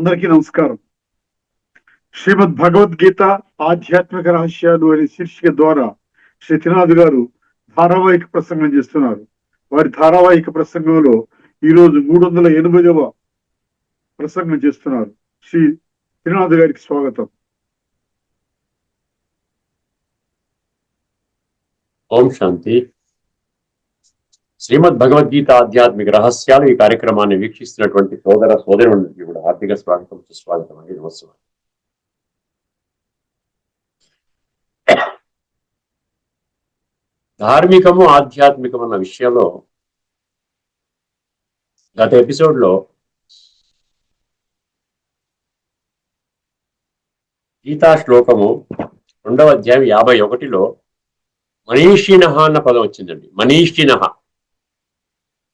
అందరికీ నమస్కారం. శ్రీమద్ భగవద్గీత ఆధ్యాత్మిక రహస్యాలు అనే శీర్షిక ద్వారా శ్రీ గారు ధారావాహిక ప్రసంగం చేస్తున్నారు. వారి ధారావాహిక ప్రసంగంలో ఈ రోజు మూడు వందల ఎనభైవ ప్రసంగం చేస్తున్నారు. శ్రీ శ్రీనాథ్ గారికి స్వాగతం. ఓం శాంతి. శ్రీమద్ భగవద్గీత ఆధ్యాత్మిక రహస్యాలు ఈ కార్యక్రమాన్ని వీక్షిస్తున్నటువంటి సోదర సోదరులందరికీ కూడా హార్దిక స్వాగతం సుస్వాగతం అండి. నమస్కారం. ధార్మికము ఆధ్యాత్మికం అన్న విషయంలో గత ఎపిసోడ్లో గీతా శ్లోకము రెండవ అధ్యాయం యాభై ఒకటిలో మనీషినహ అన్న పదం వచ్చిందండి. మనీషినహ.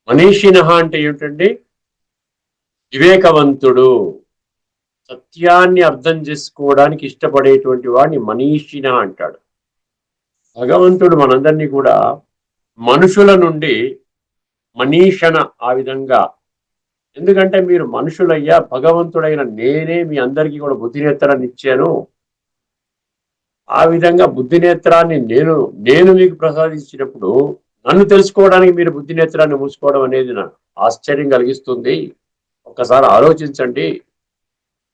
మనీషినహ అంటే ఏమిటండి? వివేకవంతుడు. సత్యాన్ని అర్థం చేసుకోవడానికి ఇష్టపడేటువంటి వాడిని మనీషిన అంటాడు. భగవంతుడు మనందరినీ కూడా మనుషుల నుండి మనీషణ ఆ విధంగా. ఎందుకంటే మీరు మనుషులయ్యా భగవంతుడైన నేనే మీ అందరికీ కూడా బుద్ధినేత్రాన్ని ఇచ్చాను. ఆ విధంగా బుద్ధినేత్రాన్ని నేను నేను మీకు ప్రసాదించినప్పుడు నన్ను తెలుసుకోవడానికి మీరు బుద్ధి నేత్రాన్ని మూసుకోవడం అనేది నాకు ఆశ్చర్యం కలిగిస్తుంది. ఒక్కసారి ఆలోచించండి.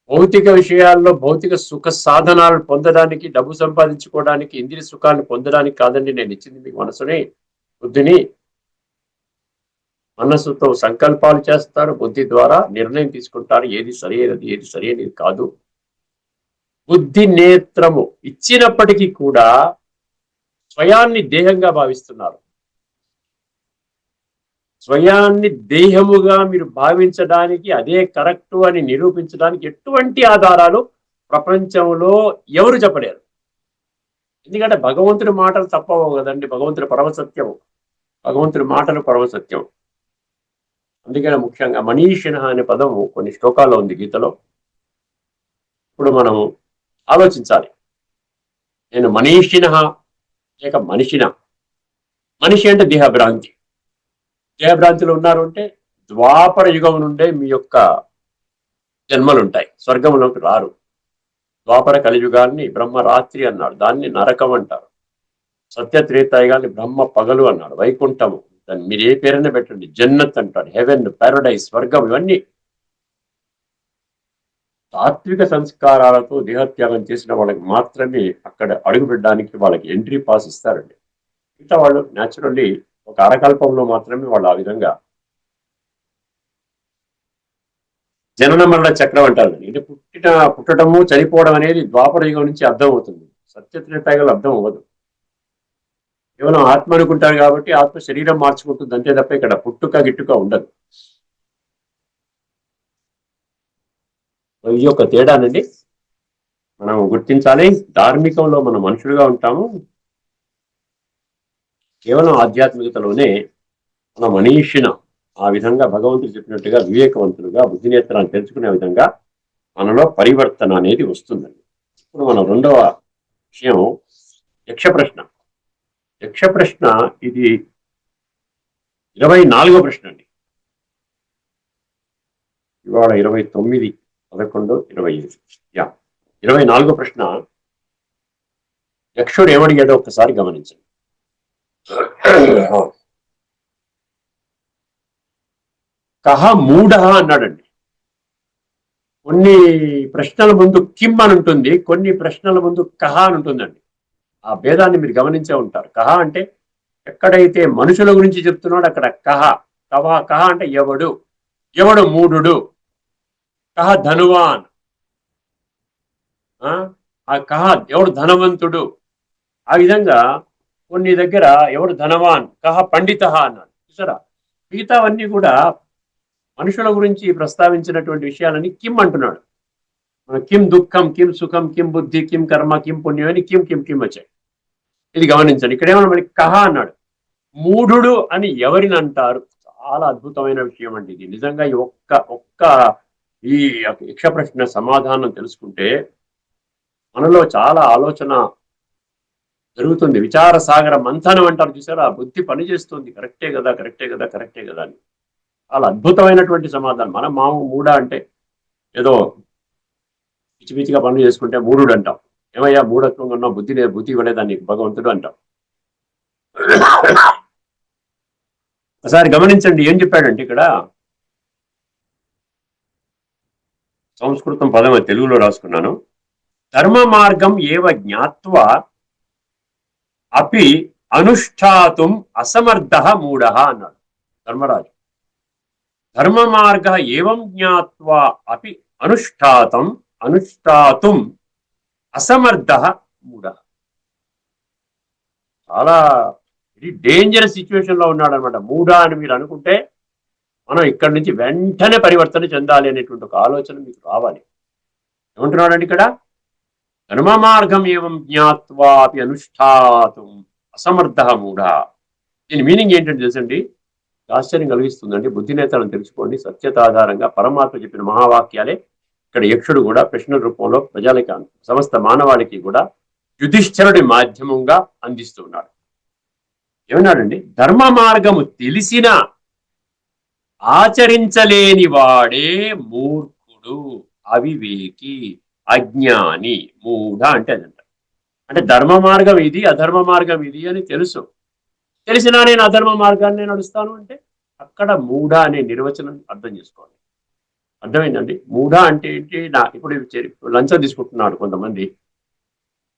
భౌతిక విషయాల్లో భౌతిక సుఖ సాధనాలు పొందడానికి డబ్బు సంపాదించుకోవడానికి ఇంద్రియ సుఖాన్ని పొందడానికి కాదండి నేను ఇచ్చింది మీకు మనసుని బుద్ధిని. మనస్సుతో సంకల్పాలు చేస్తారు బుద్ధి ద్వారా నిర్ణయం తీసుకుంటారు. ఏది సరైనది ఏది సరైనది కాదు. బుద్ధి నేత్రము ఇచ్చినప్పటికీ కూడా స్వయాన్ని దేహంగా భావిస్తున్నారు. స్వయాన్ని దేహముగా మీరు భావించడానికి అదే కరెక్టు అని నిరూపించడానికి ఎటువంటి ఆధారాలు ప్రపంచంలో ఎవరు చెప్పలేరు. ఎందుకంటే భగవంతుడి మాటలు తప్పవు కదండి. భగవంతుడి పరమసత్యం భగవంతుడి మాటలు పరమసత్యం అందుకని ముఖ్యంగా మనీషిణ అనే పదము కొన్ని శ్లోకాల్లో ఉంది గీతలో. ఇప్పుడు మనము ఆలోచించాలి. నేను మనీషిన లేక మనిషిన? మనిషి అంటే దేహభ్రాంతి దేహభ్రాంతిలో ఉన్నారు అంటే ద్వాపర యుగం నుండే మీ యొక్క జన్మలుంటాయి. స్వర్గంలోకి రారు. ద్వాపర కలియుగాన్ని బ్రహ్మ రాత్రి అన్నాడు దాన్ని నరకం అంటారు. సత్యత్రేతాయుగాన్ని బ్రహ్మ పగలు అన్నాడు వైకుంఠము. దాన్ని మీరు ఏ పేరైనా పెట్టండి. జన్నత్ అంటాడు హెవెన్ పారడైజ్ స్వర్గం ఇవన్నీ తాత్విక సంస్కారాలతో దేహత్యాగం చేసిన వాళ్ళకి మాత్రమే అక్కడ అడుగుపెట్టడానికి వాళ్ళకి ఎంట్రీ పాస్ ఇస్తారండి. మిగతా వాళ్ళు న్యాచురల్లీ ఒక అరకల్పంలో మాత్రమే వాళ్ళు ఆ విధంగా జనన మరణ చక్రం అంటారు ఇది పుట్టిన పుట్టడము చనిపోవడం అనేది ద్వాపర యుగం నుంచి అర్థం అవుతుంది సత్యత్రేతాయుగంలో అర్థం అవ్వదు. కేవలం ఆత్మ అనుకుంటారు కాబట్టి ఆత్మ శరీరం మార్చుకుంటుంది. అంతే తప్ప ఇక్కడ పుట్టుక గిట్టుక ఉండదు. ఇది ఒక తేడానండి. మనం గుర్తించాలి. ధార్మికంలో మనం మనుషులుగా ఉంటాము. కేవలం ఆధ్యాత్మికతలోనే మన మనీషిన ఆ విధంగా భగవంతుడు చెప్పినట్టుగా వివేకవంతులుగా బుద్ధినేత్రాన్ని తెలుసుకునే విధంగా మనలో పరివర్తన అనేది వస్తుందండి. ఇప్పుడు మన రెండవ విషయం యక్ష ప్రశ్న యక్ష ప్రశ్న ఇది ఇరవై నాలుగో ప్రశ్న అండి. ఇవాళ ఇరవై తొమ్మిది పదకొండు ఇరవై ఐదు. యా ఇరవై నాలుగో ప్రశ్న. యక్షుడు ఏమడిగాడో ఒక్కసారి గమనించండి. కహ మూఢ అన్నాడండి. కొన్ని ప్రశ్నల ముందు కిమ్ అని ఉంటుంది కొన్ని ప్రశ్నల ముందు కహ అని ఉంటుందండి. ఆ భేదాన్ని మీరు గమనించే ఉంటారు. కహ అంటే ఎక్కడైతే మనుషుల గురించి చెప్తున్నాడు అక్కడ కహ. కహ కహ అంటే ఎవడు? ఎవడు మూఢుడు? కహ ధనువాన్. ఆ కహ ఎవడు ధనవంతుడు? ఆ విధంగా కొన్ని దగ్గర ఎవడు ధనవాన్ కహ పండిత అన్నాడు. చూసారా? మిగతావన్నీ కూడా మనుషుల గురించి ప్రస్తావించినటువంటి విషయాలని కిమ్ అంటున్నాడు. కిమ్ దుఃఖం కిం సుఖం కిం బుద్ధి కిం కర్మ కిం పుణ్యం అని కిం కిం కిం వచ్చాయి. ఇది గమనించండి. ఇక్కడేమన్నా మనకి కహ అన్నాడు. మూఢుడు అని ఎవరిని అంటారు? చాలా అద్భుతమైన విషయం అండి ఇది. నిజంగా ఈ ఒక్క ఒక్క ఈ యక్ష ప్రశ్న సమాధానం తెలుసుకుంటే మనలో చాలా ఆలోచన జరుగుతుంది. విచార సాగర మంథనం అంటారు చూసారా? ఆ బుద్ధి పనిచేస్తుంది కరెక్టే కదా కరెక్టే కదా కరెక్టే కదా అని. చాలా అద్భుతమైనటువంటి సమాధానం. మనం మాము మూడా అంటే ఏదో పిచ్చిపిచ్చిగా పనులు చేసుకుంటే మూఢుడు అంటాం ఏమయ్యా మూఢత్వంగా ఉన్న బుద్ధి లేదు బుద్ధి ఇవ్వలేదాన్ని భగవంతుడు అంటాం. ఒకసారి గమనించండి ఏం చెప్పాడంటే ఇక్కడ? సంస్కృతం పదం తెలుగులో రాసుకున్నాను. ధర్మ మార్గం ఏవ జ్ఞాత్వా అపి అనుష్ఠాతుం అసమర్థ మూఢ అన్నాడు ధర్మరాజు. ధర్మ మార్గ ఏవం జ్ఞాత్వా అపి అనుష్ఠాతం అనుష్ఠాతుం అసమర్థ మూఢ. చాలా ఇది డేంజరస్ సిచ్యువేషన్లో ఉన్నాడు అనమాట మూఢ అని మీరు అనుకుంటే మనం ఇక్కడి నుంచి వెంటనే పరివర్తన చెందాలి అనేటువంటి ఒక ఆలోచన మీకు రావాలి. ఏమంటున్నాడండి ఇక్కడ? ధర్మ మార్గం ఏవం జ్ఞాత్వా అపి అనుష్ఠాతుం అసమర్థ మూఢ। దీని మీనింగ్ ఏంటంటే తెలుసండి? ఆశ్చర్యం కలిగిస్తుందండి. బుద్ధినేతలను తెలుసుకోండి. సత్యత ఆధారంగా పరమాత్మ చెప్పిన మహావాక్యాలే ఇక్కడ యక్షుడు కూడా ప్రశ్న రూపంలో ప్రజలకి సమస్త మానవాళికి కూడా యుధిష్ఠరుడి మాధ్యమంగా అందిస్తున్నాడు. ఏమన్నాడండి? ధర్మ మార్గము తెలిసిన ఆచరించలేని వాడే మూర్ఖుడు అవివేకి. అజ్ఞాని మూఢ అంటే అదంట అంటే ధర్మ మార్గం ఇది అధర్మ మార్గం ఇది అని తెలుసు. తెలిసినా నేను అధర్మ మార్గాన్ని నడుస్తాను అంటే అక్కడ మూఢ అనే నిర్వచనం అర్థం చేసుకోవాలి. అర్థమైందండి? మూఢ అంటే ఏంటి? నా ఇప్పుడు లంచం తీసుకుంటున్నాడు కొంతమంది.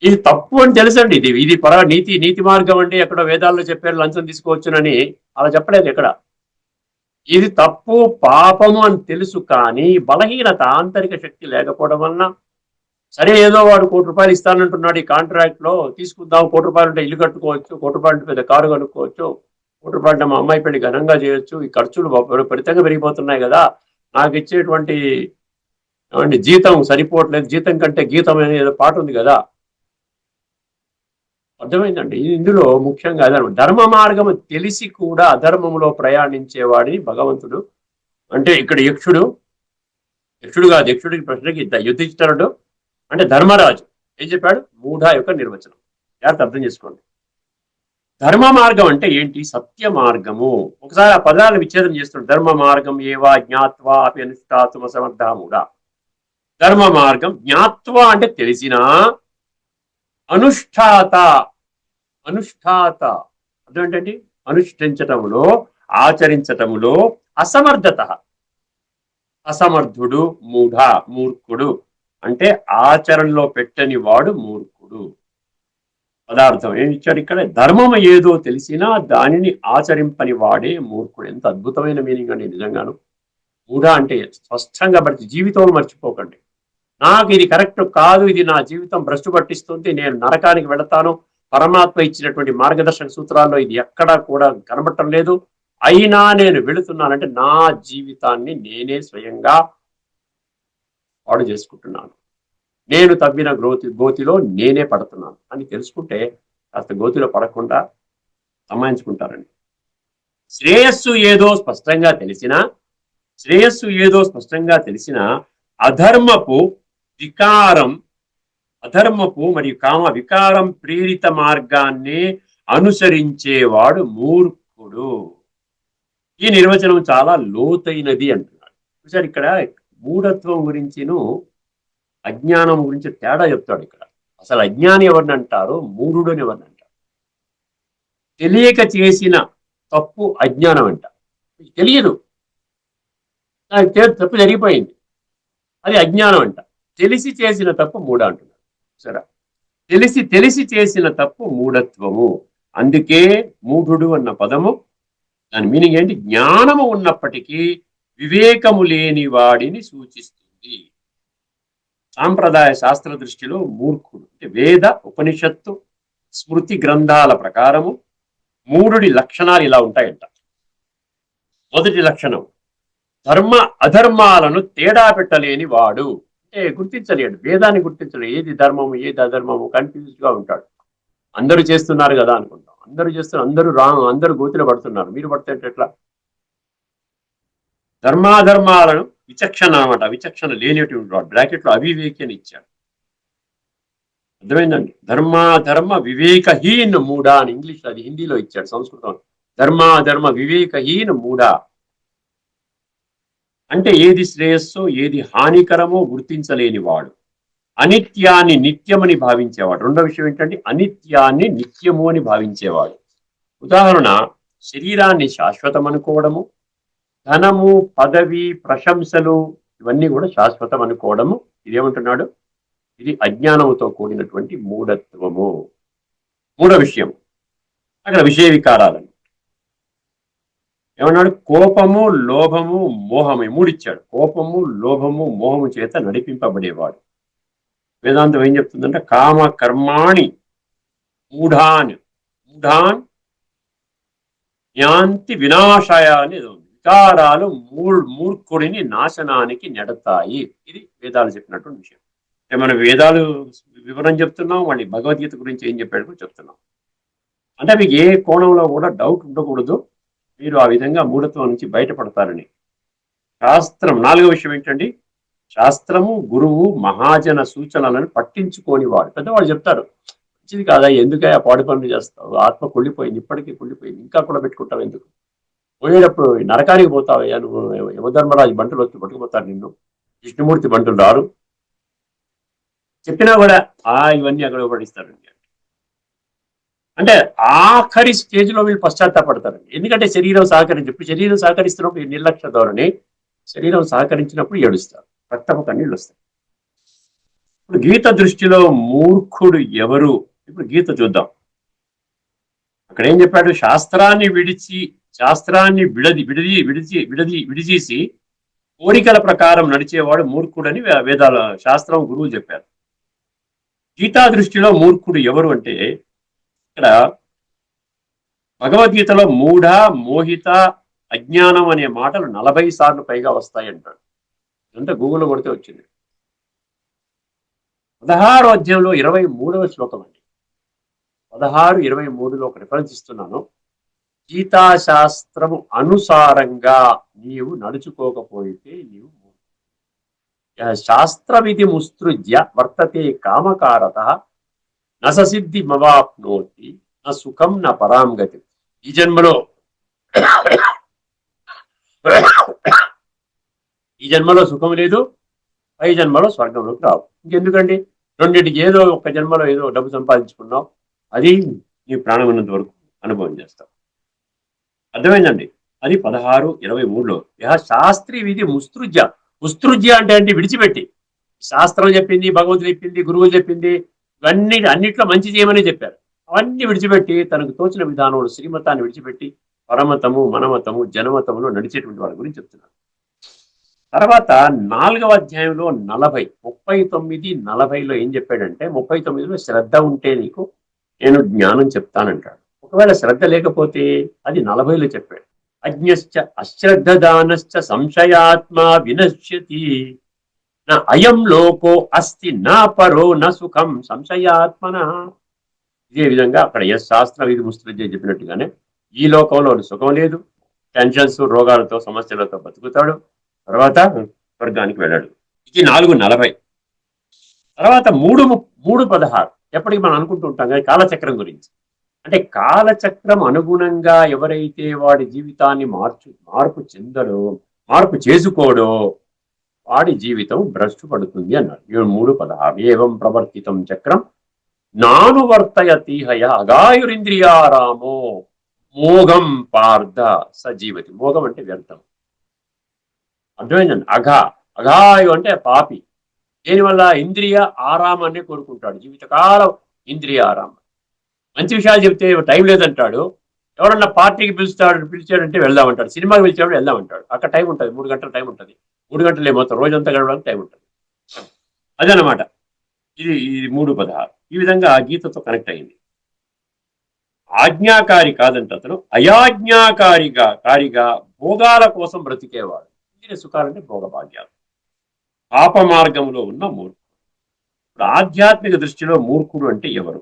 ఇది తప్పు అని తెలుసండి. ఇది ఇది పర నీతి నీతి మార్గం అంటే ఎక్కడ వేదాల్లో చెప్పారు లంచం తీసుకోవచ్చునని. అలా చెప్పలేదు ఎక్కడ? ఇది తప్పు పాపము అని తెలుసు కానీ బలహీనత ఆంతరిక శక్తి లేకపోవడం వలన సరే ఏదో వాడు కోటి రూపాయలు ఇస్తానంటున్నాడు ఈ కాంట్రాక్ట్లో తీసుకుందాం కోటి రూపాయలు ఉంటే ఇల్లు కట్టుకోవచ్చు కోటి రూపాయలు పెద్ద కారు కనుక్కోవచ్చు కోటి రూపాయలు మా అమ్మాయి పెళ్ళి ఘనంగా చేయొచ్చు ఈ ఖర్చులు ఫలితంగా పెరిగిపోతున్నాయి కదా నాకు ఇచ్చేటువంటి ఏమండి జీతం సరిపోవట్లేదు జీతం కంటే గీతం అనే ఏదో పాట ఉంది కదా. అర్థమైందండి? ఇది ఇందులో ముఖ్యంగా అధర్మం. ధర్మ మార్గం తెలిసి కూడా అధర్మములో ప్రయాణించేవాడిని భగవంతుడు. అంటే ఇక్కడ యక్షుడు యక్షుడు కాదు యక్షుడికి ప్రశ్నకి ద- అంటే ధర్మరాజు ఏం చెప్పాడు? మూఢ యొక్క నిర్వచనం. జాగ్రత్త అర్థం చేసుకోండి. ధర్మ మార్గం అంటే ఏంటి? సత్య మార్గము. ఒకసారి ఆ పదాలను విచ్ఛేదం చేస్తున్నాడు. ధర్మ మార్గం ఏవా? జ్ఞాత్వా అపి అనుష్ఠాతుమ సమర్థ మూఢ. ధర్మ మార్గం జ్ఞాత్వా అంటే తెలిసినా అనుష్ఠాత. అనుష్ఠాత. అదేంటండి అనుష్ఠించటములో ఆచరించటములో అసమర్థత. అసమర్థుడు మూఢ మూర్ఖుడు. అంటే ఆచరణలో పెట్టని వాడు మూర్ఖుడు. పదార్థం ఏం ఇచ్చాడు ఇక్కడ? ధర్మం ఏదో తెలిసినా దానిని ఆచరింపని వాడే మూర్ఖుడు. ఎంత అద్భుతమైన మీనింగ్ అండి నిజంగాను. మూఢ అంటే స్పష్టంగా పడితే జీవితంలో మర్చిపోకండి. నాకు ఇది కరెక్ట్ కాదు ఇది నా జీవితం భ్రష్టు పట్టిస్తుంది నేను నరకానికి వెళతాను. పరమాత్మ ఇచ్చినటువంటి మార్గదర్శక సూత్రాల్లో ఇది ఎక్కడా కూడా కనబడటం లేదు. అయినా నేను వెళుతున్నానంటే నా జీవితాన్ని నేనే స్వయంగా పాడు చేసుకుంటున్నాను. నేను తవ్విన గోతి గోతిలో నేనే పడుతున్నాను అని తెలుసుకుంటే కాస్త గోతిలో పడకుండా సమాయించుకుంటారండి. శ్రేయస్సు ఏదో స్పష్టంగా తెలిసినా శ్రేయస్సు ఏదో స్పష్టంగా తెలిసినా అధర్మపు వికారం అధర్మపు మరియు కామ వికారం ప్రేరిత మార్గాన్ని అనుసరించేవాడు మూర్ఖుడు. ఈ నిర్వచనం చాలా లోతైనది అంటున్నాడు. చూసారు ఇక్కడ మూఢత్వం గురించిను అజ్ఞానం గురించి తేడా చెప్తాడు ఇక్కడ. అసలు అజ్ఞాని ఎవరిని అంటారు? మూఢుడు అని ఎవరిని అంటారు? తెలియక చేసిన తప్పు అజ్ఞానం అంట. తెలియదు. తప్పు జరిగిపోయింది. అది అజ్ఞానం అంట. తెలిసి చేసిన తప్పు మూఢ అంటున్నారు. సరే. తెలిసి తెలిసి చేసిన తప్పు మూఢత్వము. అందుకే మూఢుడు అన్న పదము దాని మీనింగ్ ఏంటి? జ్ఞానము ఉన్నప్పటికీ వివేకము లేని వాడిని సూచిస్తుంది. సాంప్రదాయ శాస్త్ర దృష్టిలో మూర్ఖుడు అంటే వేద ఉపనిషత్తు స్మృతి గ్రంథాల ప్రకారము మూఢుడి లక్షణాలు ఇలా ఉంటాయంట. మొదటి లక్షణం ధర్మ అధర్మాలను తేడా పెట్టలేని వాడు. అంటే గుర్తించలేడు వేదాన్ని గుర్తించలేడు ఏది ధర్మము ఏది అధర్మము కన్ఫ్యూజ్గా ఉంటాడు. అందరూ చేస్తున్నారు కదా అనుకుంటాం. అందరూ చేస్తున్నారు అందరూ రా అందరూ గోతిలో పడుతున్నారు. మీరు పడితే ఎట్లా? ధర్మాధర్మాలను విచక్షణ అనమాట. విచక్షణ లేనిటువంటి వాడు. బ్రాకెట్లో అవివేకి అని ఇచ్చాడు. అర్థమైందండి? ధర్మాధర్మ వివేకహీన మూడా అని ఇంగ్లీష్ అది హిందీలో ఇచ్చాడు సంస్కృతం ధర్మాధర్మ వివేకహీన మూడా అంటే ఏది శ్రేయస్సు ఏది హానికరమో గుర్తించలేని వాడు. అనిత్యాన్ని నిత్యమని భావించేవాడు. రెండో విషయం ఏంటంటే అనిత్యాన్ని నిత్యము అని భావించేవాడు. ఉదాహరణ శరీరాన్ని శాశ్వతం అనుకోవడము ధనము పదవి ప్రశంసలు ఇవన్నీ కూడా శాశ్వతం అనుకోవడము. ఇదేమంటున్నాడు? ఇది అజ్ఞానముతో కూడినటువంటి మూఢత్వము. మూడో విషయం. అక్కడ విషయ వికారాలను. ఏమన్నాడు? కోపము లోభము మోహము. మూడిచ్చాడు. కోపము లోభము మోహము చేత నడిపింపబడేవాడు. వేదాంతం ఏం చెప్తుందంటే కామ కర్మాణి మూఢాన్. మూఢాన్ యాంతి వినాశాయ అనేది వికారాలు మూర్ మూర్ఖుడిని నాశనానికి నెడతాయి. ఇది వేదాలు చెప్పినటువంటి విషయం. అంటే మనం వేదాలు వివరం చెప్తున్నాం మళ్ళీ భగవద్గీత గురించి ఏం చెప్పాడు కూడా చెప్తున్నాం అంటే మీకు ఏ కోణంలో కూడా డౌట్ ఉండకూడదు. మీరు ఆ విధంగా మూఢత్వం నుంచి బయటపడతారని. శాస్త్రం నాలుగో విషయం ఏంటండి? శాస్త్రము గురువు మహాజన సూచనలను పట్టించుకోని వాడు. పెద్దవాళ్ళు చెప్తారు మంచిది కాదా? ఎందుకే ఆ పాడి పనులు చేస్తావు. ఆత్మ కుళ్ళిపోయింది ఇప్పటికీ కుళ్ళిపోయింది. ఇంకా కూడా పెట్టుకుంటావు ఎందుకు? పోయేటప్పుడు నరకానికి పోతావయ్యా నువ్వు యమధర్మరాజు బంటులు వచ్చి పట్టుకుపోతారు నిన్ను. విష్ణుమూర్తి బంటులు రారు. చెప్పినా కూడా ఆ ఇవన్నీ అక్కడ పడిస్తారండి అంటే ఆఖరి స్టేజ్లో వీళ్ళు పశ్చాత్తాపడతారండి. ఎందుకంటే శరీరం సహకరించి ఇప్పుడు శరీరం సహకరిస్తున్నప్పుడు నిర్లక్ష్య ధోరణి శరీరం సహకరించినప్పుడు ఏడుస్తారు. రక్తపు కన్నీళ్ళు వస్తాయి. ఇప్పుడు గీత దృష్టిలో మూర్ఖుడు ఎవరు? ఇప్పుడు గీత చూద్దాం. అక్కడ ఏం చెప్పాడు? శాస్త్రాన్ని విడిచి శాస్త్రాన్ని విడది విడది విడిచి విడది విడిచేసి కోరికల ప్రకారం నడిచేవాడు మూర్ఖుడని వేదాల శాస్త్రం గురువు చెప్పారు. గీతా దృష్టిలో మూర్ఖుడు ఎవరు అంటే ఇక్కడ భగవద్గీతలో మూఢ మోహిత అజ్ఞానం అనే మాటలు నలభై సార్లు పైగా వస్తాయి అంటాడు అంటే గూగుల్లో కొడితే వచ్చింది. పదహారు అధ్యాయంలో ఇరవై మూడవ శ్లోకం అండి. పదహారు ఇరవై మూడులో ఒక రిఫరెన్స్ ఇస్తున్నాను. గీతాశాస్త్రము అనుసారంగా నీవు నడుచుకోకపోతే నీవు శాస్త్రమితి యః ముస్తృజ్య వర్తతే కామకారత నససిద్ధి మవాప్నోతి నా సుఖం నా పరాం గతి ఈ జన్మలో ఈ జన్మలో సుఖం లేదు పై జన్మలో స్వర్గంలోకి రావు. ఇంకెందుకండి? రెండింటికి ఏదో ఒక జన్మలో ఏదో డబ్బు సంపాదించుకున్నావు అది నీ ప్రాణం ఉన్నంత వరకు అనుభవం చేస్తావు. అర్థమైందండి? అది పదహారు ఇరవై మూడులో. యహ శాస్త్రీ విధి ముస్తృజ్య. ముస్తృజ్య అంటే అంటే విడిచిపెట్టి. శాస్త్రం చెప్పింది భగవంతుడు చెప్పింది గురువులు చెప్పింది ఇవన్నీ అన్నిట్లో మంచి చేయమని చెప్పారు. అవన్నీ విడిచిపెట్టి తనకు తోచిన విధానంలో శ్రీమతాన్ని విడిచిపెట్టి పరమతము మనమతము జనమతములో నడిచేటువంటి వాళ్ళ గురించి చెప్తున్నారు. తర్వాత నాలుగవ అధ్యాయంలో నలభై ముప్పై తొమ్మిది నలభైలో ఏం చెప్పాడంటే ముప్పై తొమ్మిదిలో శ్రద్ధ ఉంటే నీకు నేను జ్ఞానం చెప్తానంటాడు. ఒకవేళ శ్రద్ధ లేకపోతే అది నలభైలో చెప్పాడు. అజ్ఞశ్చ అశ్రద్ధదానశ్చ సంశయాత్మ వినశ్యతి. నా అయం లోకో అస్తి నా పరో న సుఖం సంశయాత్మన. ఇదే విధంగా అక్కడ ఎస్ శాస్త్ర విధి ముస్తుజ చెప్పినట్టుగానే ఈ లోకంలో సుఖం లేదు టెన్షన్స్ రోగాలతో సమస్యలతో బతుకుతాడు. తర్వాత స్వర్గానికి వెళ్ళాడు. ఇది నాలుగు నలభై. తర్వాత మూడు ము- మూడు పదహారు. ఎప్పటికీ మనం అనుకుంటూ ఉంటాం కానీ కాలచక్రం గురించి. అంటే కాలచక్రం అనుగుణంగా ఎవరైతే వాడి జీవితాన్ని మార్చు మార్పు చెందడో మార్పు చేసుకోడో వాడి జీవితం భ్రష్టు పడుతుంది అన్నాడు ఏడు మూడు పదహారు. ఏవం ప్రవర్తితం చక్రం? నానువర్తయ తీహయ అగాయురింద్రియారామో మోగం పార్థ సజీవతి. మోగం అంటే వ్యర్థం. అర్థమైందండి? అఘ. అఘాయు అంటే పాపి. దీనివల్ల? ఇంద్రియ ఆరామాన్ని కోరుకుంటాడు. జీవితకాలం ఇంద్రియ ఆరామం. మంచి విషయాలు చెప్తే టైం లేదంటాడు. ఎవరన్నా పార్టీకి పిలుస్తాడు పిలిచాడంటే వెళ్దామంటాడు. సినిమాకి పిలిచాడు వెళ్దామంటాడు. అక్కడ టైం ఉంటుంది. మూడు గంటల టైం ఉంటుంది. మూడు గంటలే మొత్తం. రోజంతా గడవడానికి టైం ఉంటుంది. అదనమాట ఇది ఇది మూడు పదహారు. ఈ విధంగా గీతతో కనెక్ట్ అయింది. ఆజ్ఞాకారి కాదంట అతను. అయాజ్ఞాకారిగా కారిగా భోగాల కోసం బ్రతికేవాడు. ఇంద్రియ సుఖాలంటే భోగభాగ్యాలు. పాప మార్గంలో ఉన్న మూర్ఖుడు. ఇప్పుడు ఆధ్యాత్మిక దృష్టిలో మూర్ఖుడు అంటే ఎవరు?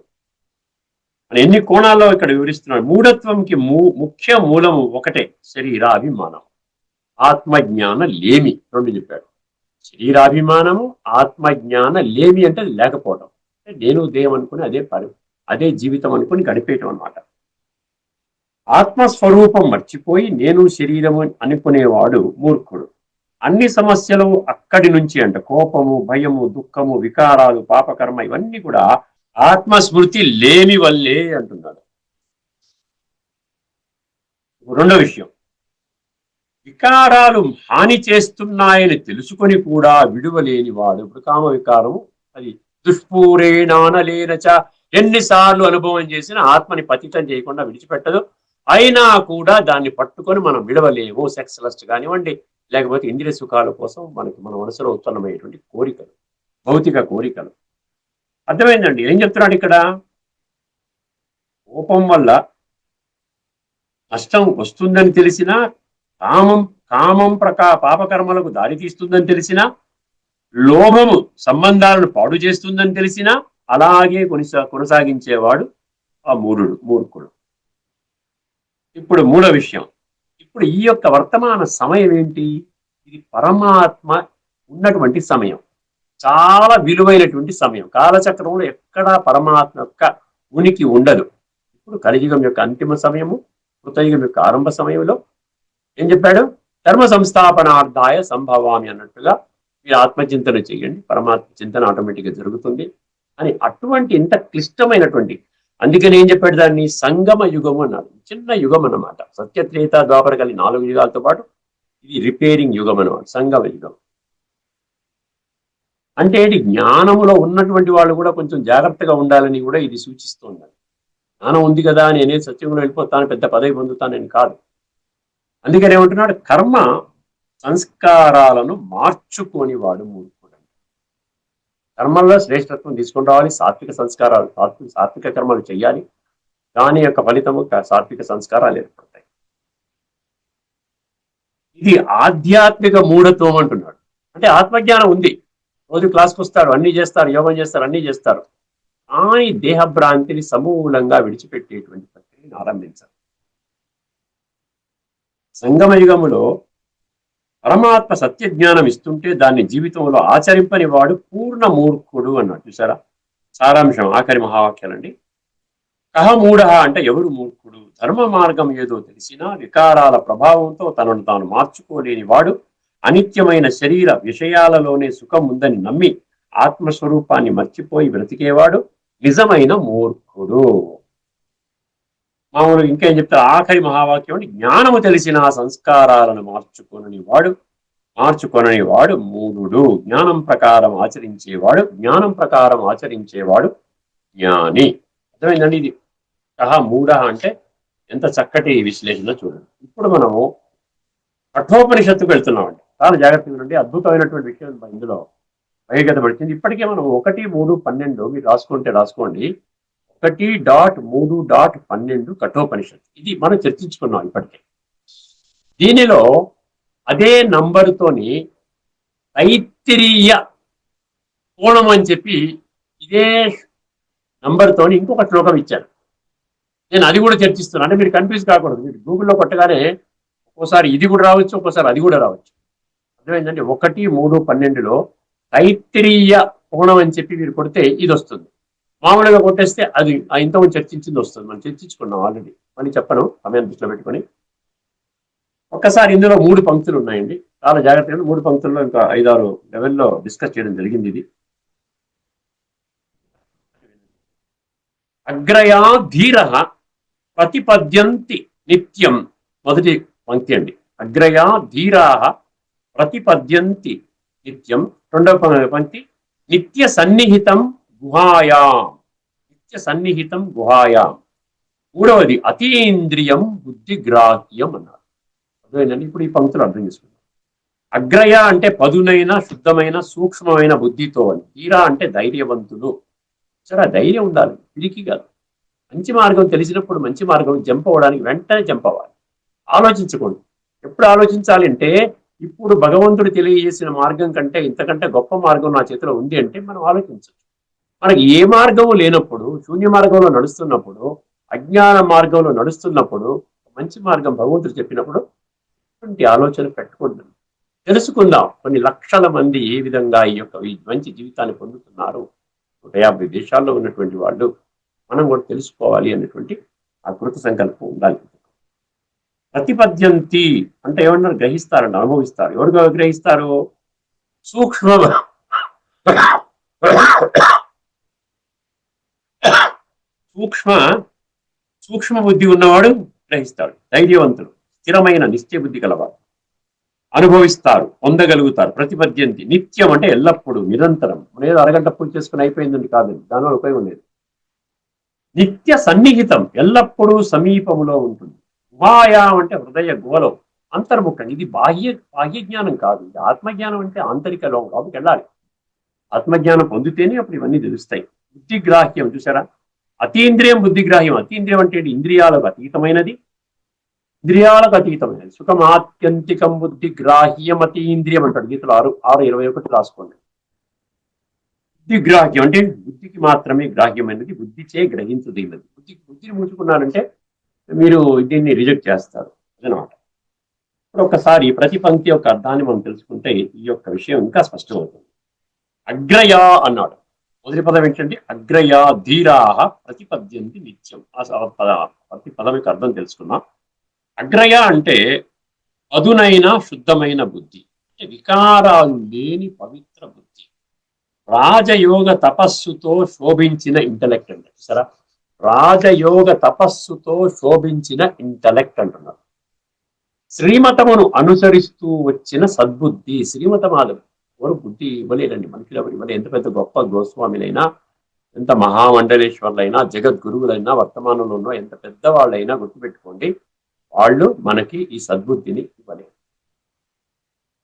అని ఎన్ని కోణాల్లో ఇక్కడ వివరిస్తున్నాడు? మూఢత్వంకి మూ ముఖ్య మూలము ఒకటే శరీరాభిమానం ఆత్మజ్ఞాన లేమి రెండు చెప్పాడు. శరీరాభిమానము ఆత్మజ్ఞాన లేమి అంటే లేకపోవడం అంటే నేను దేయం అనుకుని అదే పరి అదే జీవితం అనుకుని గడిపేయటం అన్నమాట. ఆత్మస్వరూపం మర్చిపోయి నేను శరీరము అనుకునేవాడు మూర్ఖుడు. అన్ని సమస్యలు అక్కడి నుంచి అంటే కోపము భయము దుఃఖము వికారాలు పాపకర్మ ఇవన్నీ కూడా ఆత్మస్మృతి లేని వల్లే అంటున్నాడు. రెండో విషయం. వికారాలు హాని చేస్తున్నాయని తెలుసుకొని కూడా విడువలేని వాడు. ఇప్పుడు కామ వికారము అది దుష్పూరేణానలేనచ ఎన్నిసార్లు అనుభవం చేసినా ఆత్మని పతితం చేయకుండా విడిచిపెట్టదు. అయినా కూడా దాన్ని పట్టుకొని మనం విడవలేము. సెక్స్ లస్ట్ కానివ్వండి లేకపోతే ఇంద్రియ సుఖాల కోసం మనకి మన మనసులో ఉత్పన్నమయ్యేటువంటి కోరికలు భౌతిక కోరికలు. అర్థమైందండి. ఏం చెప్తున్నాడు ఇక్కడ? కోపం వల్ల నష్టం వస్తుందని తెలిసినా కామం కామం ప్రకా పాపకర్మలకు దారి తీస్తుందని తెలిసినా లోభము సంబంధాలను పాడు చేస్తుందని తెలిసినా అలాగే కొనసా కొనసాగించేవాడు ఆ మూరుడు మూర్ఖుడు. ఇప్పుడు మూడో విషయం. ఇప్పుడు ఈ యొక్క వర్తమాన సమయం ఏంటి? ఇది పరమాత్మ ఉన్నటువంటి సమయం. చాలా విలువైనటువంటి సమయం. కాలచక్రంలో ఎక్కడా పరమాత్మ యొక్క ఉనికి ఉండదు. ఇప్పుడు కలియుగం యొక్క అంతిమ సమయము కృతయుగం యొక్క ఆరంభ సమయంలో ఏం చెప్పాడు? ధర్మ సంస్థాపనార్థాయ సంభవామి అన్నట్టుగా మీరు ఆత్మచింతన చేయండి పరమాత్మ చింతన ఆటోమేటిక్గా జరుగుతుంది అని అటువంటి ఇంత క్లిష్టమైనటువంటి అందుకని ఏం చెప్పాడు దాన్ని? సంగమ యుగము అన్నాడు. చిన్న యుగం అన్నమాట. సత్యత్రేత ద్వాపర కలిగి నాలుగు యుగాలతో పాటు ఇది రిపేరింగ్ యుగం అన్నమాట. సంగమ యుగం. అంటే జ్ఞానములో ఉన్నటువంటి వాళ్ళు కూడా కొంచెం జాగ్రత్తగా ఉండాలని కూడా ఇది సూచిస్తుంది. జ్ఞానం ఉంది కదా నేనే సత్యంలో వెళ్ళిపోతాను పెద్ద పదవి పొందుతానని కాదు. అందుకని ఏమంటున్నాడు? కర్మ సంస్కారాలను మార్చుకొని వాడు మూర్ఖుడు. కర్మల్లో శ్రేష్టత్వం తీసుకొని రావాలి సాత్విక సంస్కారాలు సాత్విక సాత్విక కర్మలు చేయాలి దాని యొక్క ఫలితము సాత్విక సంస్కారాలు ఏర్పడతాయి. ఇది ఆధ్యాత్మిక మూఢత్వం అంటున్నాడు. అంటే ఆత్మజ్ఞానం ఉంది. రోజు క్లాస్కి వస్తారు అన్ని చేస్తారు యోగం చేస్తారు అన్ని చేస్తారు. కానీ దేహభ్రాంతిని సమూలంగా విడిచిపెట్టేటువంటి ప్రక్రియను ఆరంభించారు సంగమ యుగములో పరమాత్మ సత్య జ్ఞానం ఇస్తుంటే దాన్ని జీవితంలో ఆచరింపని వాడు పూర్ణ మూర్ఖుడు అన్నాడు. చూసారా సారాంశం ఆఖరి మహావాక్యాలండి. కహ మూఢ అంటే ఎవరు మూర్ఖుడు? ధర్మ మార్గం ఏదో తెలిసినా వికారాల ప్రభావంతో తనను తాను మార్చుకోలేని వాడు అనిత్యమైన శరీర విషయాలలోనే సుఖం ఉందని నమ్మి ఆత్మస్వరూపాన్ని మర్చిపోయి బ్రతికేవాడు నిజమైన మూర్ఖుడు. మామూలు ఇంకేం చెప్తారు? ఆఖరి మహావాక్యం అంటే జ్ఞానము తెలిసిన సంస్కారాలను మార్చుకొనని వాడు మార్చుకొనని వాడు మూఢుడు. జ్ఞానం ప్రకారం ఆచరించేవాడు జ్ఞానం ప్రకారం ఆచరించేవాడు జ్ఞాని. అర్థమైందండి ఇది? సహా మూఢ అంటే ఎంత చక్కటి విశ్లేషణ చూడండి. ఇప్పుడు మనము కఠోపనిషత్తుకు వెళ్తున్నామండి చాలా జాగ్రత్తగా ఉండండి. అద్భుతమైనటువంటి విషయం ఇందులో బహిర్గతపడుతుంది ఇప్పటికే మనం ఒకటి మూడు పన్నెండు మీరు రాసుకుంటే రాసుకోండి. ఒకటి డాట్ మూడు డాట్ పన్నెండు కఠోపనిషత్ ఇది మనం చర్చించుకున్నాం ఇప్పటికే. దీనిలో అదే నంబరుతోని తైత్తిరీయ కోణం అని చెప్పి ఇదే నంబర్తోని ఇంకొక శ్లోకం ఇచ్చారు. నేను అది కూడా చర్చిస్తున్నాను. అంటే మీరు కన్ఫ్యూజ్ కాకూడదు. మీరు గూగుల్లో కొట్టగానే ఒక్కోసారి ఇది కూడా రావచ్చు ఒక్కోసారి అది కూడా రావచ్చు. అర్థమైందంటే ఒకటి మూడు పన్నెండులో తైత్రీయ కోణం అని చెప్పి మీరు కొడితే ఇది వస్తుంది. మామూలుగా కొట్టేస్తే అది ఆ ఇంతకుముందు చర్చించింది వస్తుంది. మనం చర్చించుకున్నాం ఆల్రెడీ మళ్ళీ చెప్పను సమయం దృష్టిలో పెట్టుకొని. ఒక్కసారి ఇందులో మూడు పంక్తులు ఉన్నాయండి. చాలా జాగ్రత్తగా మూడు పంక్తుల్లో ఇంకా ఐదారు లెవెల్లో డిస్కస్ చేయడం జరిగింది ఇది. అగ్రయా ధీర ప్రతిపద్యంతి నిత్యం. మొదటి పంక్తి అండి. అగ్రయా ధీరా ప్రతిపద్యంతి నిత్యం రెండవ పంక్తి. నిత్య సన్నిహితం గుహాయాం. నిత్య సన్నిహితం గుహాయాం. మూడవది అతీంద్రియం బుద్ధిగ్రాహ్యం అన్నారు అర్థమైందండి? ఇప్పుడు ఈ పంక్తులు అర్థం చేసుకుందాం. అగ్రయ అంటే పదునైన శుద్ధమైన సూక్ష్మమైన బుద్ధితో అని. తీరా అంటే ధైర్యవంతులు. సరే ధైర్యం ఉండాలి. పిరికి కాదు. మంచి మార్గం తెలిసినప్పుడు మంచి మార్గం జంప్ అవ్వడానికి వెంటనే జంప్ అవ్వాలి ఆలోచించకూడదు. ఎప్పుడు ఆలోచించాలి అంటే ఇప్పుడు భగవంతుడు తెలియజేసిన మార్గం కంటే ఇంతకంటే గొప్ప మార్గం నా చేతిలో ఉంది అంటే మనం ఆలోచించవచ్చు. మనకి ఏ మార్గము లేనప్పుడు శూన్య మార్గంలో నడుస్తున్నప్పుడు అజ్ఞాన మార్గంలో నడుస్తున్నప్పుడు మంచి మార్గం భగవంతుడు చెప్పినప్పుడు ఇటువంటి ఆలోచన పెట్టకూడదు తెలుసుకుందాం కొన్ని లక్షల మంది ఏ విధంగా ఈ యొక్క ఈ మంచి జీవితాన్ని పొందుతున్నారు. నూట యాభై దేశాల్లో ఉన్నటువంటి వాళ్ళు మనం కూడా తెలుసుకోవాలి అన్నటువంటి ఆ కృత సంకల్పం ఉండాలి. ప్రతిపద్యంతి అంటే ఏమన్నారు? గ్రహిస్తారండి అనుభవిస్తారు. ఎవరు గ్రహిస్తారు సూక్ష్మ సూక్ష్మ సూక్ష్మ బుద్ధి ఉన్నవాడు గ్రహిస్తాడు. ధైర్యవంతుడు స్థిరమైన నిశ్చయ బుద్ధి గలవాడు. అనుభవిస్తారు పొందగలుగుతారు. ప్రతిపద్యంతి నిత్యం అంటే ఎల్లప్పుడూ నిరంతరం. మన ఏదో అరగంట పూర్తి చేసుకుని అయిపోయిందండి కాదండి. దానివల్ల ఉపయోగం లేదు. నిత్య సన్నిహితం ఎల్లప్పుడూ సమీపంలో ఉంటుంది. ఉపాయం అంటే హృదయ గోలం అంతర్ముఖం. ఇది బాహ్య బాహ్య జ్ఞానం కాదు. ఇది ఆత్మజ్ఞానం అంటే ఆంతరిక లోకం కాబట్టి వెళ్ళాలి. ఆత్మజ్ఞానం పొందితేనే అప్పుడు ఇవన్నీ తెలుస్తాయి. బుద్ధిగ్రాహ్యం చూసారా? అతీంద్రియం బుద్ధిగ్రాహ్యం. అతీంద్రియం అంటే ఇంద్రియాలకు అతీతమైనది ఇంద్రియాలకు అతీతమైనది. సుఖం ఆత్యంతికం బుద్ధి గ్రాహ్యం అతీంద్రియం అంటాడు గీతలు ఆరు ఆరు ఇరవై ఒకటి రాసుకోండి. బుద్ధిగ్రాహ్యం అంటే బుద్ధికి మాత్రమే గ్రాహ్యమైనది బుద్ధిచే గ్రహించదగినది. బుద్ధి బుద్ధిని ముంచుకున్నారంటే మీరు దీన్ని రిజెక్ట్ చేస్తారు. అదనమాట. ఇప్పుడు ఒకసారి ప్రతి పంక్తి యొక్క అర్థాన్ని మనం తెలుసుకుంటే ఈ యొక్క విషయం ఇంకా స్పష్టమవుతుంది. అగ్రయ అన్నాడు. మొదటి పదం ఏంటంటే అగ్రయ ధీరాహ ప్రతిపద్యంతి నిత్యం. ఆ పద ప్రతి పదం యొక్క అర్థం తెలుసుకున్నాం అగ్రయ అంటే అదునైన శుద్ధమైన బుద్ధి. అంటే వికారాలు లేని పవిత్ర బుద్ధి. రాజయోగ తపస్సుతో శోభించిన ఇంటలెక్ట్ అంటే సరే రాజయోగ తపస్సుతో శోభించిన ఇంటలెక్ట్ అంటున్నారు. శ్రీమతమును అనుసరిస్తూ వచ్చిన సద్బుద్ధి శ్రీమతమాలు ఎవరు బుద్ధి ఇవ్వలేదండి. మనుషులు ఎవరు ఇవ్వలేదు ఎంత పెద్ద గొప్ప గోస్వామిలైనా ఎంత మహామండలేశ్వర్లైనా జగద్గురువులైనా వర్తమానంలో ఉన్న ఎంత పెద్దవాళ్ళైనా గుర్తుపెట్టుకోండి వాళ్ళు మనకి ఈ సద్బుద్ధిని ఇవ్వలేదు.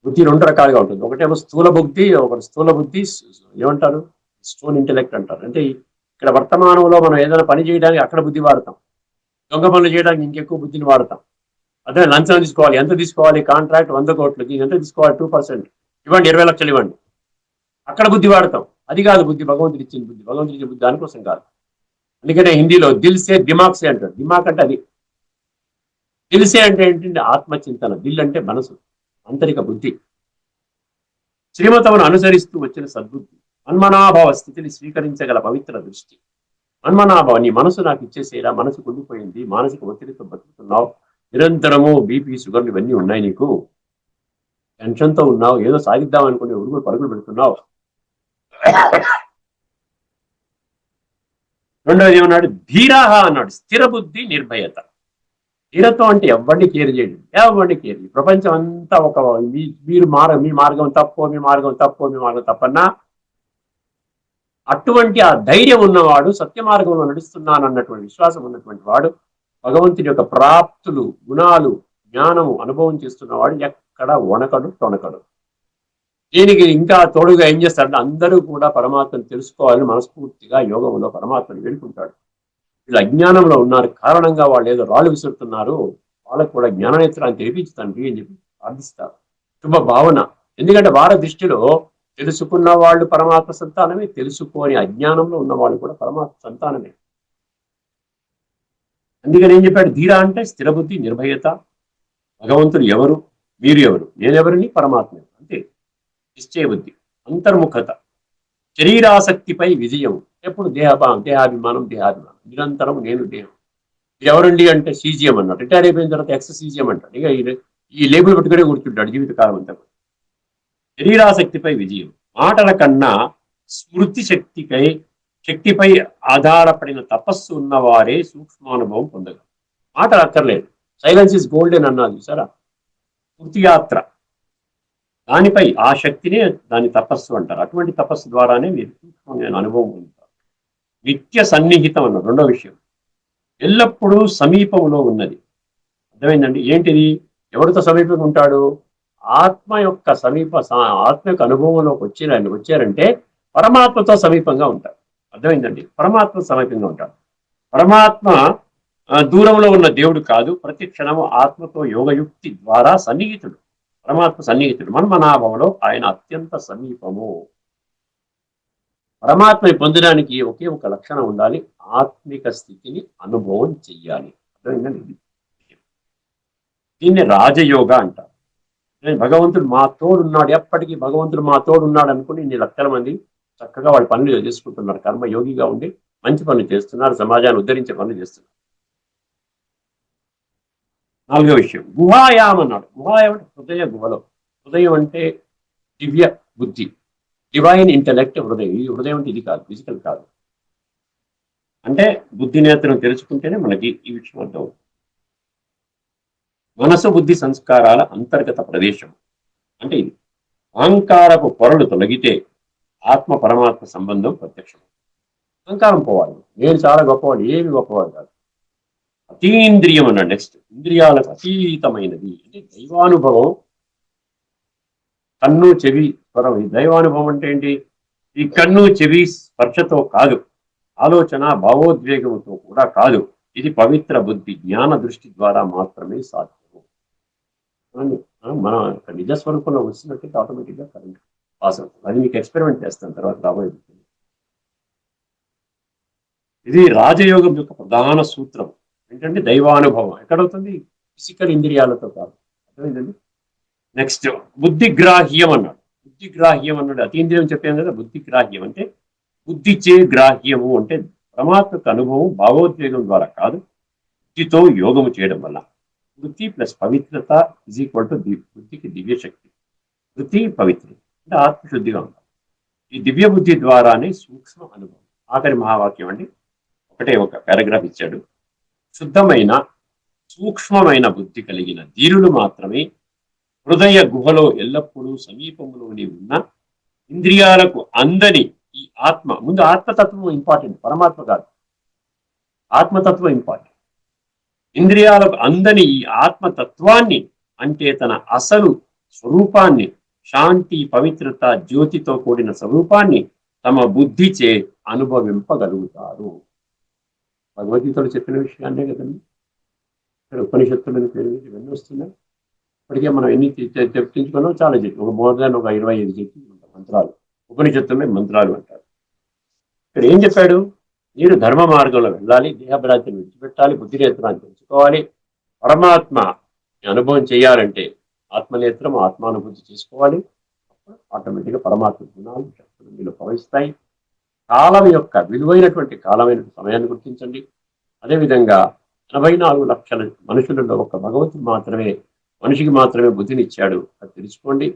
బుద్ధి రెండు రకాలుగా ఉంటుంది. ఒకటేమో స్థూల బుద్ధి ఒకటి స్థూల బుద్ధి ఏమంటారు? స్టోన్ ఇంటెలెక్ట్ అంటారు. అంటే ఇక్కడ వర్తమానంలో మనం ఏదైనా పని చేయడానికి అక్కడ బుద్ధి వాడతాం. దొంగ పనులు చేయడానికి ఇంకెక్కువ బుద్ధిని వాడతాం. అదే లంచం తీసుకోవాలి ఎంత తీసుకోవాలి కాంట్రాక్ట్ వంద కోట్లకి ఎంత తీసుకోవాలి టూ పర్సెంట్ ఇవ్వండి ఇరవై లక్షలు ఇవ్వండి. అక్కడ బుద్ధి వాడతాం. అది కాదు బుద్ధి భగవంతుడు ఇచ్చిన బుద్ధి భగవంతుడు ఇచ్చిన బుద్ధి దానికోసం కాదు. అందుకనే హిందీలో దిల్సే దిమాక్సే అంటారు. దిమాక్ అంటే అది. దిల్సే అంటే ఏంటంటే ఆత్మచింతన. దిల్ అంటే మనసు ఆంతరిక బుద్ధి. శ్రీమతమును అనుసరిస్తూ వచ్చిన సద్బుద్ధి. మన్మనాభావ స్థితిని స్వీకరించగల పవిత్ర దృష్టి. మన్మనాభావ నీ మనసు నాకు ఇచ్చేసేరా మనసు కుండిపోయింది మానసిక ఒత్తిడితో బతుకుతున్నావు నిరంతరము బీపీ షుగర్లు ఇవన్నీ ఉన్నాయి నీకు. టెన్షన్తో ఉన్నావు ఏదో సాగిద్దాం అనుకుని ఉరుగులు పరుగులు పెడుతున్నావు. రెండవది ఏమన్నాడు? ధీరాహ అన్నాడు. స్థిర బుద్ధి నిర్భయత. ధీరత్వం అంటే ఎవరిని కేర్ చేయండి. ఎవరిని కేర్ ప్రపంచం అంతా ఒక మీరు మార మీ మార్గం తప్పో మీ మార్గం తప్పో మీ మార్గం తప్పన్నా అటువంటి ఆ ధైర్యం ఉన్నవాడు సత్య మార్గంలో నడుస్తున్నాను అన్నటువంటి విశ్వాసం ఉన్నటువంటి వాడు భగవంతుని యొక్క ప్రాప్తులు గుణాలు జ్ఞానము అనుభవం చేస్తున్నవాడు ఎక్కడ వణకడు తొణకడు. దీనికి ఇంకా తోడుగా ఏం చేస్తాడంటే అందరూ కూడా పరమాత్మను తెలుసుకోవాలని మనస్ఫూర్తిగా యోగంలో పరమాత్మను వేడుకుంటాడు. వీళ్ళు అజ్ఞానంలో ఉన్నారు కారణంగా వాళ్ళు ఏదో రాళ్ళు విసురుతున్నారు వాళ్ళకు కూడా జ్ఞాననేత్రాన్ని తెరిపించి అని చెప్పి ప్రార్థిస్తారు. శుభ భావన. ఎందుకంటే వారి దృష్టిలో తెలుసుకున్న వాళ్ళు పరమాత్మ సంతానమే తెలుసుకోని అజ్ఞానంలో ఉన్నవాళ్ళు కూడా పరమాత్మ సంతానమే. అందుకని ఏం చెప్పాడు? ధీర అంటే స్థిరబుద్ధి నిర్భయత. భగవంతుడు ఎవరు? మీరు ఎవరు? నేనెవరిని పరమాత్మ అంతే. నిశ్చయ బుద్ధి అంతర్ముఖత. శరీరాసక్తిపై విజయం. ఎప్పుడు? దేహభా దేహాభిమానం దేహాభిమానం. నిరంతరం నేను దేహం. ఇది ఎవరండి అంటే సీజియం అన్నాడు. రిటైర్ అయిపోయిన తర్వాత ఎక్స్ సీజియం అంటాడు. ఇక ఈ- ఈ లేబుల్ పెట్టుకునే కూర్చుంటాడు జీవితకాలం అంతా శరీరాశక్తిపై విజయం. మాటల కన్నా స్మృతి శక్తికై శక్తిపై ఆధారపడిన తపస్సు ఉన్నవారే సూక్ష్మానుభవం పొందగలరు. మాటలు అక్కర్లేదు. సైలెన్స్ ఇస్ గోల్డెన్ అన్నది చూసారా? స్మృతియాత్ర. దానిపై ఆ శక్తినే దాని తపస్సు అంటారు. అటువంటి తపస్సు ద్వారానే మీరు సూక్ష్మమైన అనుభవం పొందుతారు. నిత్య సన్నిహితం అన్న రెండో విషయం. ఎల్లప్పుడూ సమీపంలో ఉన్నది. అర్థమైందండి? ఏంటిది? ఎవరితో సమీపంగా ఉంటాడు? ఆత్మ యొక్క సమీప ఆత్మ యొక్క అనుభవంలోకి వచ్చిన వచ్చారంటే పరమాత్మతో సమీపంగా ఉంటారు. అర్థమైందండి? పరమాత్మ సమీపంగా ఉంటాడు పరమాత్మ దూరంలో ఉన్న దేవుడు కాదు. ప్రతి క్షణము ఆత్మతో యోగయుక్తి ద్వారా సన్నిహితుడు. పరమాత్మ సన్నిహితుడు. మన్మనాభంలో ఆయన అత్యంత సమీపము. పరమాత్మని పొందడానికి ఒకే ఒక లక్షణం ఉండాలి. ఆత్మిక స్థితిని అనుభవం చెయ్యాలి. అర్థమైందండి? దీన్ని రాజయోగ అంటారు. నేను భగవంతుడు మా తోడున్నాడు. ఎప్పటికీ భగవంతుడు మా తోడున్నాడు అనుకుని ఇన్ని లక్షల మంది చక్కగా వాళ్ళ పనులు చేసుకుంటున్నారు. కర్మ యోగిగా ఉండి మంచి పనులు చేస్తున్నారు. సమాజాన్ని ఉద్ధరించే పనులు చేస్తున్నారు. నాలుగో విషయం. గుహాయాం అన్నాడు. గుహాయం అంటే హృదయ గుహలో. హృదయం అంటే దివ్య బుద్ధి. డివైన్ ఇంటలెక్ట్ హృదయం. ఈ హృదయం అంటే ఇది కాదు ఫిజికల్ కాదు. అంటే బుద్ధి నేత్రం తెలుసుకుంటేనే మనకి ఈ విషయం అర్థం అవుతుంది. మనసు బుద్ధి సంస్కారాల అంతర్గత ప్రదేశం. అంటే ఇది. అహంకారపు పొరలు తొలగితే ఆత్మ పరమాత్మ సంబంధం ప్రత్యక్షం అహంకారం పోవాలి. నేను చాలా గొప్పవాడు ఏమి గొప్పవాడు కాదు. అతీంద్రియం అన్న నెక్స్ట్ ఇంద్రియాలకు అతీతమైనది. అంటే దైవానుభవం కన్ను చెవి స్వరం. ఈ దైవానుభవం అంటే ఏంటి? ఈ కన్ను చెవి స్పర్శతో కాదు. ఆలోచన భావోద్వేగంతో కూడా కాదు. ఇది పవిత్ర బుద్ధి. జ్ఞాన దృష్టి ద్వారా మాత్రమే సాధ్యం. మనం- నిజ స్వరూపంలో వచ్చినట్టయితే ఆటోమేటిక్గా కరెంట్ పాస్ అవుతుంది. అది మీకు ఎక్స్పెరిమెంట్ చేస్తాను తర్వాత రాబోయే ఇది రాజయోగం యొక్క ప్రధాన సూత్రం. ఏంటంటే దైవానుభవం. ఎక్కడవుతుంది? ఫిజికల్ ఇంద్రియాలతో కాదు. అర్థమైందండి? నెక్స్ట్ బుద్ధిగ్రాహ్యం అన్నాడు. బుద్ధిగ్రాహ్యం అన్నాడు. అతీంద్రియం చెప్పాను కదా బుద్ధిగ్రాహ్యం అంటే బుద్ధిచే గ్రాహ్యము అంటే పరమాత్మక అనుభవం భావోద్వేగం ద్వారా కాదు బుద్ధితో యోగము చేయడం వల్ల. వృత్తి ప్లస్ పవిత్రత ఇజ్ ఈక్వల్ టు బుద్ధికి దివ్య శక్తి. వృత్తి పవిత్రత అంటే ఆత్మశుద్ధిగా ఉండాలి. ఈ దివ్య బుద్ధి ద్వారానే సూక్ష్మ అనుభవం. ఆఖరి మహావాక్యం అండి. ఒకటే ఒక పారాగ్రాఫ్ ఇచ్చాడు. శుద్ధమైన సూక్ష్మమైన బుద్ధి కలిగిన ధీరులు మాత్రమే హృదయ గుహలో ఎల్లప్పుడూ సమీపంలోనే ఉన్న ఇంద్రియాలకు అందని ఈ ఆత్మ. ముందు ఆత్మతత్వం ఇంపార్టెంట్ పరమాత్మ కాదు. ఆత్మతత్వం ఇంపార్టెంట్ ఇంద్రియాలకు అందని ఈ ఆత్మతత్వాన్ని అంటే తన అసలు స్వరూపాన్ని శాంతి పవిత్రత జ్యోతితో కూడిన స్వరూపాన్ని తమ బుద్ధిచే అనుభవింపగలుగుతారు. భగవద్గీతలు చెప్పిన విషయాన్నే కదండి. ఇక్కడ ఉపనిషత్తులని పేరు ఇవన్నీ వస్తున్నాయి. ఇప్పటికే మనం ఎన్ని తె- చాలా చెప్పి ఒక మోర్ దాన్ ఒక ఇరవై ఐదు చెప్పి మంత్రాలు. ఉపనిషత్తులే మంత్రాలు అంటారు. ఇక్కడ ఏం చెప్పాడు? మీరు ధర్మ మార్గంలో వెళ్ళాలి దేహభ్రాంతిని విడిచిపెట్టాలి బుద్ధినేత్రాన్ని తెలుసుకోవాలి. పరమాత్మ అనుభవం చేయాలంటే ఆత్మనేత్రం ఆత్మానుభూతి చేసుకోవాలి. ఆటోమేటిక్గా పరమాత్మ గుణాలు శక్తులు మీలో ప్రవహిస్తాయి. కాలం యొక్క విలువైనటువంటి కాలమైన సమయాన్ని గుర్తించండి. అదేవిధంగా ఎనభై నాలుగు లక్షల మనుషులలో ఒక భగవంతుడు మాత్రమే మనిషికి మాత్రమే బుద్ధినిచ్చాడు. అది తెలుసుకోండి.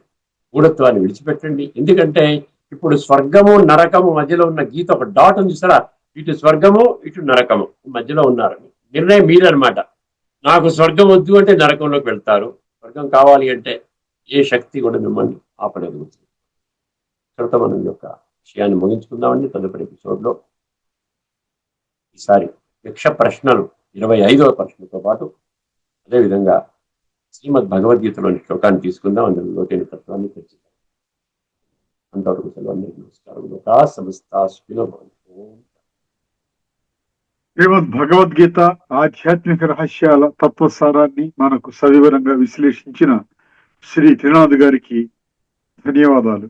మూఢత్వాన్ని విడిచిపెట్టండి. ఎందుకంటే ఇప్పుడు స్వర్గము నరకము మధ్యలో ఉన్న గీత ఒక డాట్ ఉంది చూసారా? ఇటు స్వర్గము ఇటు నరకము. మధ్యలో ఉన్నారు. నిర్ణయం మీరనమాట నాకు స్వర్గం వద్దు అంటే నరకంలోకి వెళ్తారు. స్వర్గం కావాలి అంటే ఏ శక్తి కూడా మిమ్మల్ని ఆపలేదు. ఇక్కడతో మనం యొక్క విషయాన్ని ముగించుకుందామండి. తదుపరి ఎపిసోడ్లో ఈసారి యక్ష ప్రశ్నలు ఇరవై ఐదవ ప్రశ్నతో పాటు అదేవిధంగా శ్రీమద్ భగవద్గీతలోని శ్లోకాన్ని తీసుకుందాం. అందులో లోకైన తత్వాన్ని చర్చిద్దాం. అంతవరకు సెలవు అందరికీ నమస్కారం. లోకా సమస్త సుఖినో శ్రీమద్ భగవద్గీత ఆధ్యాత్మిక రహస్యాల తత్వసారాన్ని మనకు సవివరంగా విశ్లేషించిన శ్రీ త్రినాథ్ గారికి ధన్యవాదాలు.